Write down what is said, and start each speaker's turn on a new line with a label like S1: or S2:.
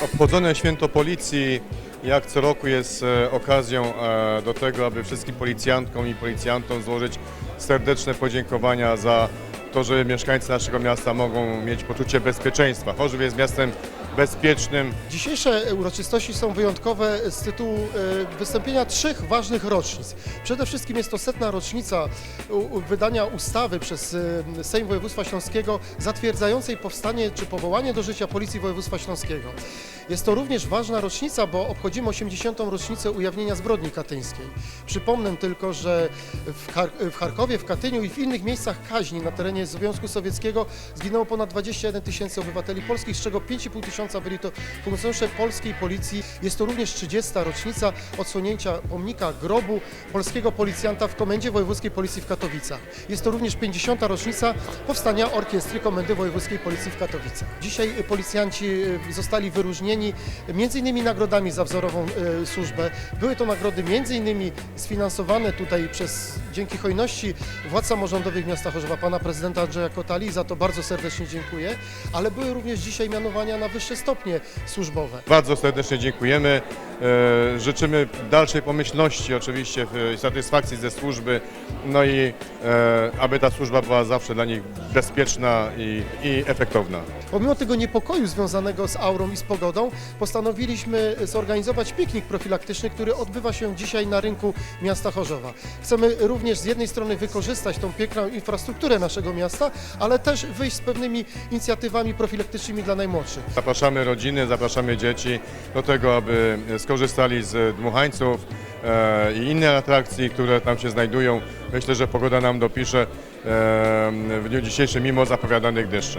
S1: Obchodzone święto policji jak co roku jest e, okazją e, do tego, aby wszystkim policjantkom i policjantom złożyć serdeczne podziękowania za to, że mieszkańcy naszego miasta mogą mieć poczucie bezpieczeństwa. Chorzów jest miastem bezpiecznym,
S2: Dzisiejsze uroczystości są wyjątkowe z tytułu e, wystąpienia trzech ważnych rocznic. Przede wszystkim jest to setna rocznica wydania ustawy przez e, Sejm Województwa Śląskiego zatwierdzającej powstanie czy powołanie do życia Policji Województwa Śląskiego. Jest to również ważna rocznica, bo obchodzimy 80. rocznicę ujawnienia zbrodni katyńskiej. Przypomnę tylko, że w, Char- w Charkowie, w Katyniu i w innych miejscach kaźni na terenie Związku Sowieckiego zginęło ponad 21 tysięcy obywateli polskich, z czego 5,5 tysiąca byli to funkcjonariusze polskiej policji. Jest to również 30. rocznica odsłonięcia pomnika grobu polskiego policjanta w Komendzie Wojewódzkiej Policji w Katowicach. Jest to również 50. rocznica powstania Orkiestry Komendy Wojewódzkiej Policji w Katowicach. Dzisiaj policjanci y, zostali wyróżnieni innymi nagrodami za wzorową y, służbę. Były to nagrody innymi sfinansowane tutaj przez dzięki hojności władz samorządowych miasta Chorzowa, pana prezydenta Andrzeja Kotali, za to bardzo serdecznie dziękuję, ale były również dzisiaj mianowania na wyższe stopnie służbowe.
S1: Bardzo serdecznie dziękujemy. E, Życzymy dalszej pomyślności oczywiście i satysfakcji ze służby, no i e, aby ta służba była zawsze dla nich bezpieczna i, i efektowna.
S2: Pomimo tego niepokoju związanego z aurą i z pogodą, postanowiliśmy zorganizować piknik profilaktyczny, który odbywa się dzisiaj na rynku miasta Chorzowa. Chcemy również z jednej strony wykorzystać tą piękną infrastrukturę naszego miasta, ale też wyjść z pewnymi inicjatywami profilaktycznymi dla najmłodszych.
S1: Zapraszamy rodziny, zapraszamy dzieci do tego, aby skorzystali z dmuchańców e, i innych atrakcji, które tam się znajdują. Myślę, że pogoda nam dopisze e, w dniu dzisiejszym, mimo zapowiadanych deszczy.